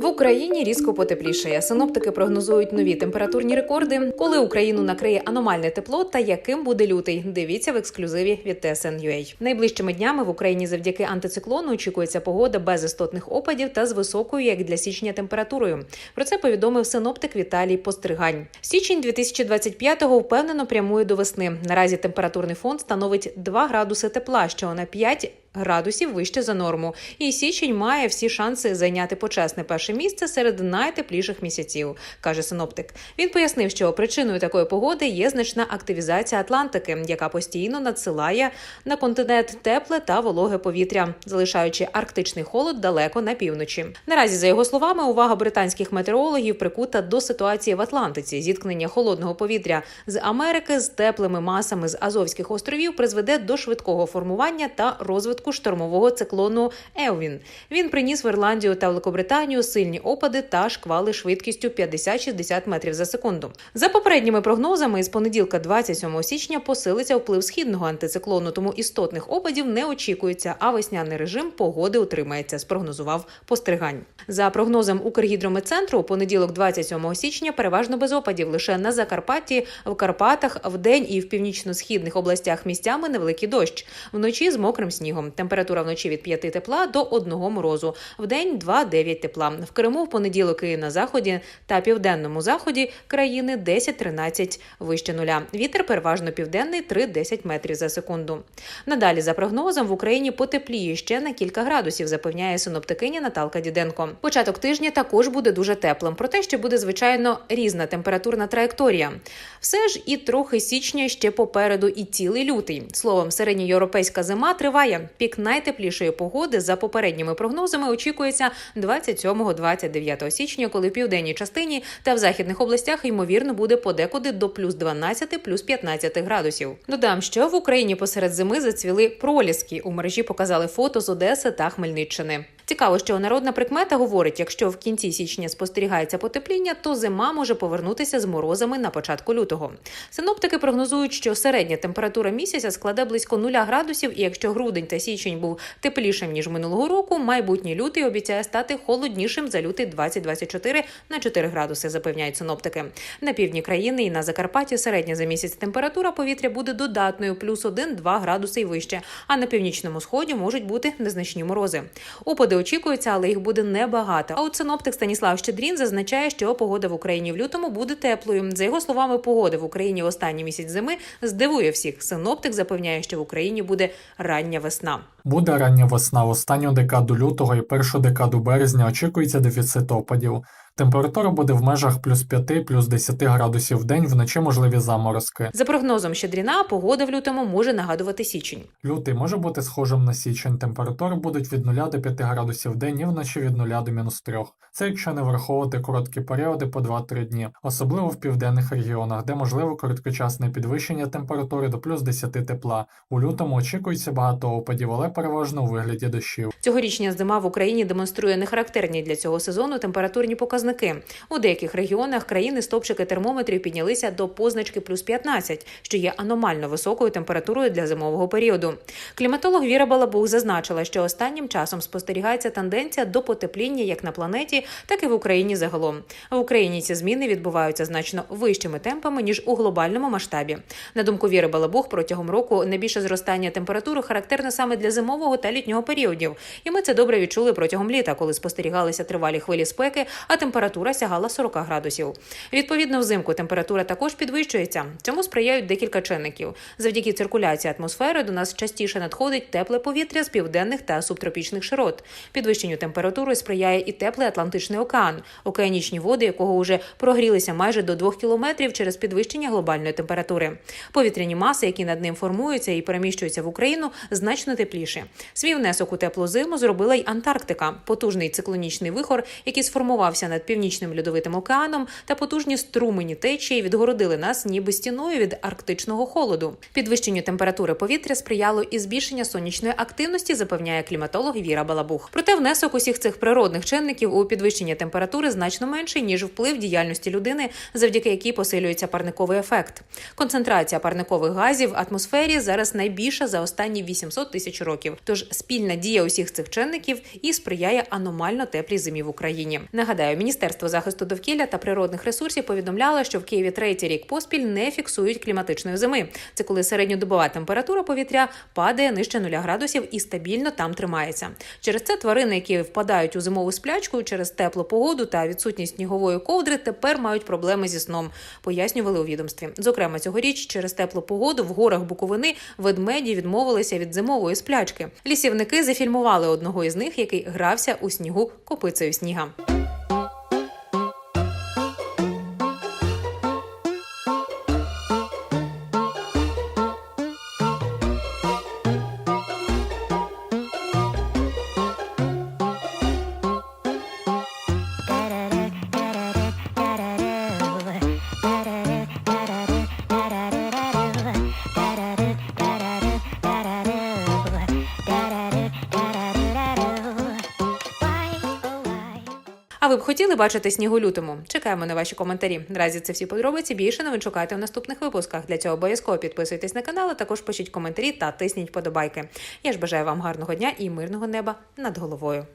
В Україні різко потеплішає. Синоптики прогнозують нові температурні рекорди. Коли Україну накриє аномальне тепло та яким буде лютий. Дивіться в ексклюзиві від TSN.ua. Найближчими днями в Україні завдяки антициклону очікується погода без істотних опадів та з високою, як для січня, температурою. Про це повідомив синоптик Віталій Постригань. Січень 2025-го впевнено прямує до весни. Наразі температурний фон становить 2 градуси тепла, що на 5 градусів вище за норму. І січень має всі шанси зайняти почесне перше місце серед найтепліших місяців, каже синоптик. Він пояснив, що причиною такої погоди є значна активізація Атлантики, яка постійно надсилає на континент тепле та вологе повітря, залишаючи арктичний холод далеко на півночі. Наразі, за його словами, увага британських метеорологів прикута до ситуації в Атлантиці. Зіткнення холодного повітря з Америки з теплими масами з Азовських островів призведе до швидкого формування та розвитку штормового циклону Евін. Він приніс в Ірландію та Великобританію сильні опади та шквали швидкістю 50-60 метрів за секунду. За попередніми прогнозами, із понеділка, 27 січня, посилиться вплив східного антициклону, тому істотних опадів не очікується. А весняний режим погоди утримається. Спрогнозував постригань. За прогнозом Укргідрометцентру, у понеділок, 27 січня, переважно без опадів лише на Закарпатті, в Карпатах, вдень і в північно-східних областях місцями невеликий дощ. Вночі з мокрим снігом. Температура вночі від 5 тепла до 1 морозу. Вдень 2-9 тепла. В Криму в понеділок і на заході та південному заході країни 10-13 вище нуля. Вітер переважно південний 3-10 метрів за секунду. Надалі, за прогнозом, в Україні потепліє ще на кілька градусів, запевняє синоптикиня Наталка Діденко. Початок тижня також буде дуже теплим, проте ще буде звичайно різна температурна траєкторія. Все ж і трохи січня ще попереду, і цілий лютий. Словом, середньоєвропейська зима триває. Пік найтеплішої погоди за попередніми прогнозами очікується 27-29 січня, коли в південній частині та в західних областях ймовірно буде подекуди до плюс 12, плюс 15 градусів. Додам, що в Україні посеред зими зацвіли проліски. У мережі показали фото з Одеси та Хмельниччини. Цікаво, що народна прикмета говорить: якщо в кінці січня спостерігається потепління, то зима може повернутися з морозами на початку лютого. Синоптики прогнозують, що середня температура місяця складе близько 0 градусів, і якщо грудень та січень був теплішим ніж минулого року, майбутній лютий обіцяє стати холоднішим за лютий 2024 на 4 градуси, запевняють синоптики. На півдні країни і на Закарпатті середня за місяць температура повітря буде додатною плюс 1-2 градуси і вище. А на північному сході можуть бути незначні морози. Опади очікуються, але їх буде небагато. А от синоптик Станіслав Щедрін зазначає, що погода в Україні в лютому буде теплою. За його словами, погода в Україні в останній місяць зими здивує всіх. Синоптик запевняє, що в Україні буде рання весна. Буде рання весна. В останню декаду лютого і першу декаду березня очікується дефіцит опадів. Температура буде в межах плюс 5, плюс 10 градусів в день, вночі можливі заморозки. За прогнозом Щедріна, погода в лютому може нагадувати січень. Лютий може бути схожим на січень. Температури будуть від 0 до 5 градусів в день і вночі від 0 до мінус 3. Це якщо не враховувати короткі періоди по 2-3 дні, особливо в південних регіонах, де можливо короткочасне підвищення температури до плюс 10 тепла. У лютому очікується багато опадів, але переважно у вигляді дощів. Цьогорічня зима в Україні демонструє нехарактерні для цього сезону температурні показники. У деяких регіонах країни стопчики термометрів піднялися до позначки плюс 15, що є аномально високою температурою для зимового періоду. Кліматолог Віра Балабух зазначила, що останнім часом спостерігається тенденція до потепління як на планеті, так і в Україні загалом. В Україні ці зміни відбуваються значно вищими темпами ніж у глобальному масштабі. На думку Віри Балабух, протягом року найбільше зростання температури характерне саме для зимового та літнього періодів. І ми це добре відчули протягом літа, коли спостерігалися тривалі хвилі спеки, а температура сягала 40 градусів. Відповідно, взимку температура також підвищується. Цьому сприяють декілька чинників. Завдяки циркуляції атмосфери до нас частіше надходить тепле повітря з південних та субтропічних широт. Підвищенню температури сприяє і теплий Атлантичний океан, океанічні води, якого вже прогрілися майже до 2 кілометрів через підвищення глобальної температури. Повітряні маси, які над ним формуються і переміщуються в Україну, значно тепліші. Свій внесок у теплу зиму зробила й Антарктика, потужний циклонічний вихор, який сформувався над над північним льодовитим океаном та потужні струмені течії відгородили нас ніби стіною від арктичного холоду. Підвищенню температури повітря сприяло і збільшення сонячної активності, запевняє кліматолог Віра Балабух. Проте внесок усіх цих природних чинників у підвищення температури значно менший ніж вплив діяльності людини, завдяки якій посилюється парниковий ефект. Концентрація парникових газів в атмосфері зараз найбільша за останні 800 тисяч років. Тож спільна дія усіх цих чинників і сприяє аномально теплій зимі в Україні. Нагадаю, Міністерство захисту довкілля та природних ресурсів повідомляло, що в Києві третій рік поспіль не фіксують кліматичної зими. Це коли середньодобова температура повітря падає нижче 0 градусів і стабільно там тримається. Через це тварини, які впадають у зимову сплячку через теплу погоду та відсутність снігової ковдри, тепер мають проблеми зі сном, пояснювали у відомстві. Зокрема, цьогоріч через теплу погоду в горах Буковини ведмеді відмовилися від зимової сплячки. Лісівники зафільмували одного із них, який грався у снігу копицею сніга. Ви б хотіли бачити сніг у лютому? Чекаємо на ваші коментарі. Наразі це всі подробиці. Більше новин шукайте в наступних випусках. Для цього обов'язково підписуйтесь на канал, а також пишіть коментарі та тисніть подобайки. Я ж бажаю вам гарного дня і мирного неба над головою.